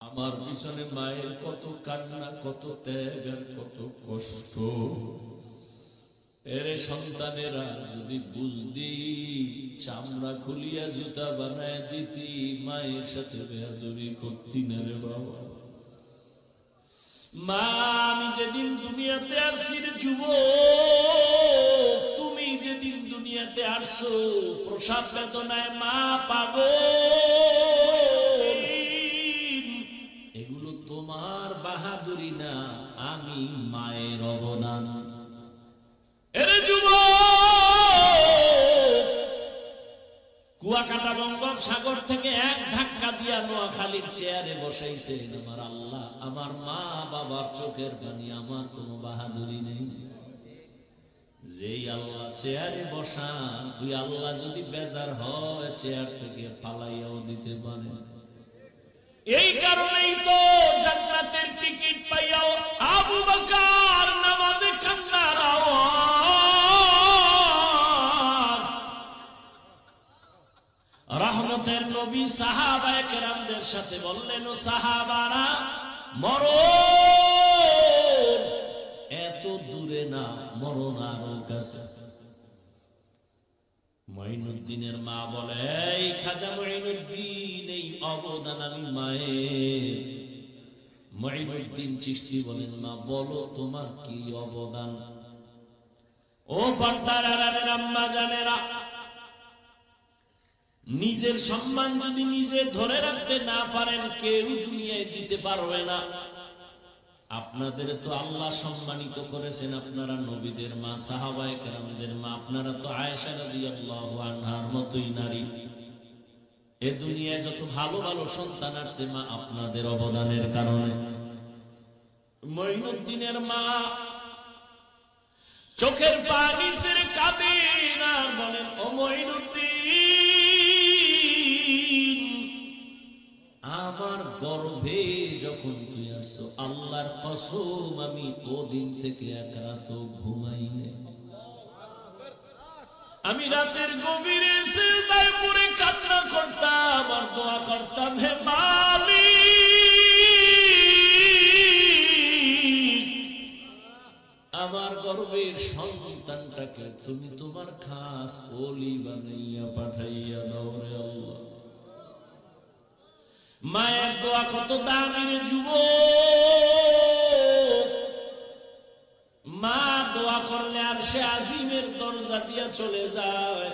আমার পিছনে মায়ের কত কান্না, কত ত্যাগ আর কত কষ্ট। এরে সন্তানেরা, যদি বুঝদি চামড়া খুলিয়া জুতা বানায় দিতি, মায়ের সাথে বেহাদুরি করতি না রে বাবা। মা, আমি যেদিন দুনিয়াতে আসছি রে যুব তুমি যেদিন দুনিয়াতে আসছো প্রসাদ বেদনায় মা পাবো আমি মায়ের অবদান। কুয়াকাটা বঙ্গোপসাগর থেকে এক ধাক্কা দিয়া নোয়াখালীর চেয়ারে বসাইছেন আমার আল্লাহ। আমার মা বাবার চোখের পানি, আমার কোনো বাহাদুরি নেই। যেই আল্লাহ চেয়ারে বসা তুই আল্লাহ যদি বেজার হয়, চেয়ার থেকে ফালাইয়াও দিতে পারে। এই কারণেই তো জান্নাতের টিকিট পাইয়াও আবু বকর নামাজে কান্নার আওয়াজ। রহমতের নবী সাহাবায়ে কেরামদের সাথে বললেন, ও সাহাবারা মরো এত দূরে না, মরণ আরও কাছে। মঈনুদ্দিনের মা বলে খাজা মঈনুদ্দিন, এই অবদান আমি মায়ের। বলেন, মা, বলো তোমার কি অবদান? ও আম্মা জানেরা, নিজের সম্মান যদি নিজে ধরে রাখতে না পারেন, কেউ দুনিয়ায় দিতে পারবে না। আপনাদের তো আল্লাহ সম্মানিত করেছেন, আপনারা নবীদের মা, সাহাবায়ে কেরামদের মা, আপনারা তো আয়েশা রাদিয়াল্লাহু আনহার মতোই নারী। এ দুনিয়ায় যত ভালো ভালো সন্তান আসছে মা, আপনাদের অবদানের কারণে মঈনুদ্দিনের মা চোখের পানি ছেড়ে কাঁদেন আর বলেন, ও মঈনুদ্দিন, আমার গর্ভে যখন তুই আসছো আল্লাহর কসম আমি ওদিন থেকে এক রাত ঘুমাই নাই। আমি রাতের গভীরে সিজদায় পড়ে কান্না করতাম আর দোয়া করতাম, হে মালিক, আমার গর্বের সন্তানটাকে তুমি তোমার খাস ওলি বানাইয়া পাঠাইয়া দাও রে আল্লাহ। মায়ের দোয়া কত দামের যুব আজিমের দরজা দিয়া চলে যায়।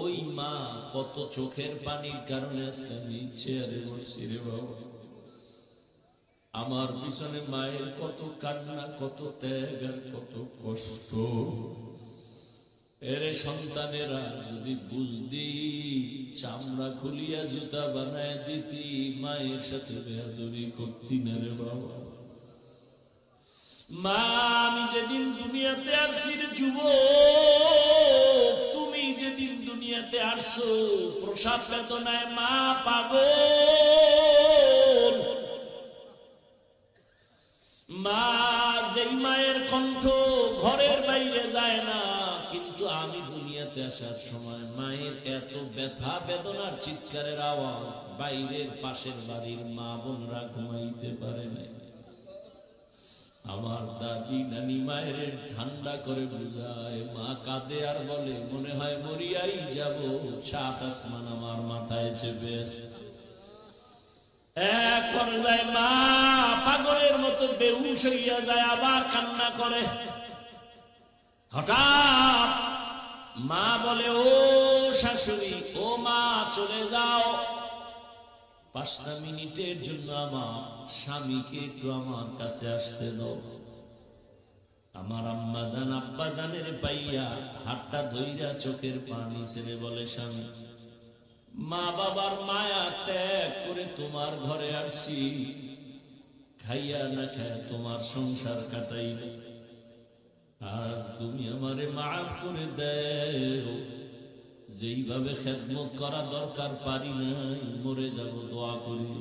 ওই মা কত চোখের পানির কারণে আজকে আমি চেয়ারে বসছি আমার পিছনে মায়ের কত কান্না, কত ত্যাগ আর কত কষ্ট। এরে সন্তানেরা, যদি বুঝদি চামড়া খুলিয়া জুতা বানায় দিতি, মায়ের সাথে বেহাদুরি করতি না রে বাবা। মা, আমি যেদিন দুনিয়াতে যুব তুমি যেদিন দুনিয়াতে প্রসাদ বেদনায় মা মা, যেই মায়ের কণ্ঠ ঘরের বাইরে যায় না, কিন্তু আমি দুনিয়াতে আসার সময় মায়ের এত ব্যথা বেদনার চিৎকারের আওয়াজ বাইরের পাশের বাড়ির মা বোনরা ঘুমাইতে পারে না আমার দাদি নানি মায়ের ঠান্ডা করে বুঝায়, মা কাঁদে আর বলে, মনে হয় মরিয়াই যাব। সাত আসমান আমার মাথায় চেপে এক মা পাগলের মতো বেহুশ হইয়া যায়, আবার কান্না করে। হঠাৎ মা বলে, ও শাশুড়ি, ও মা, চলে যাও। পাঁচটা মিনিটের জন্য আমার স্বামীকে একটু আমার কাছে আসতে দাও। আমার আম্মা জান আব্বা জানের পাইয়া হাতটা ধইরা চোখের পানি ছেড়ে বলে, স্বামী, মা বাবার মায়া ত্যাগ করে তোমার ঘরে আসছি। খাইয়া না খায়া তোমার সংসার কাটাই আজ তুমি আমারে মাফ করে দেও। যেইভাবে খেদমত করা দরকার পারি নাই, মরে যাব দোয়া করি।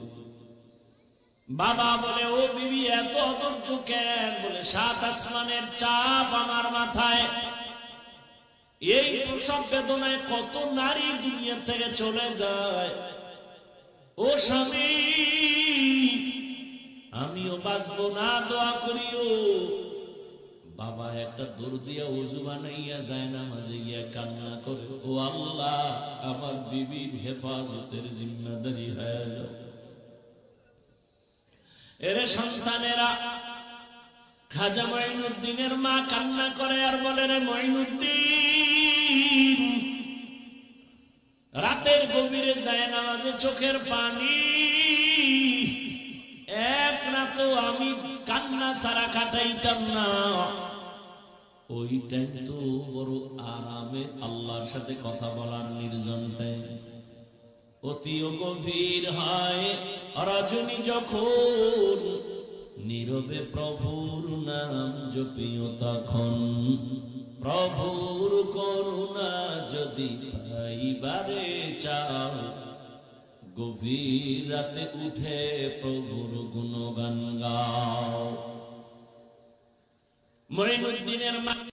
বাবা বলে, ও বিবি, এত অধৈর্য কেন? বলে, সাত আসমানের চাপ আমার মাথায়। এই প্রসব বেদনায় কত নারী দুনিয়া থেকে চলে যায়। ও স্বামী, আমিও বাঁচবো না, দোয়া করিও। বাবা, একটা দূর দিয়া উজু বানাইয়া যায় না মাঝে গিয়া কান্না করে। ও আল্লাহ, আমার বিবির হেফাজতের জিম্মাদারি হয়ে এরে সন্তানেরা খাজা মঈনুদ্দিনের মা কান্না করে আর বলে, রে মঈনুদ্দিন, রাতের গভীরে যায় নামাজে চোখের পানি। এক রাত আমি কান্না ছাড়া কাটাইতাম না। ওই টাইম তো বড় আরামে আল্লাহর সাথে কথা বলার নির্জন টাইম অতিও গভীর হয় যখন নীরবে প্রভুর নাম জপিও তখন, প্রভুর করুণা যদি চাও গভীর রাতে উঠে প্রভুর গুণগান গাও। মঈনুদ্দিনের মা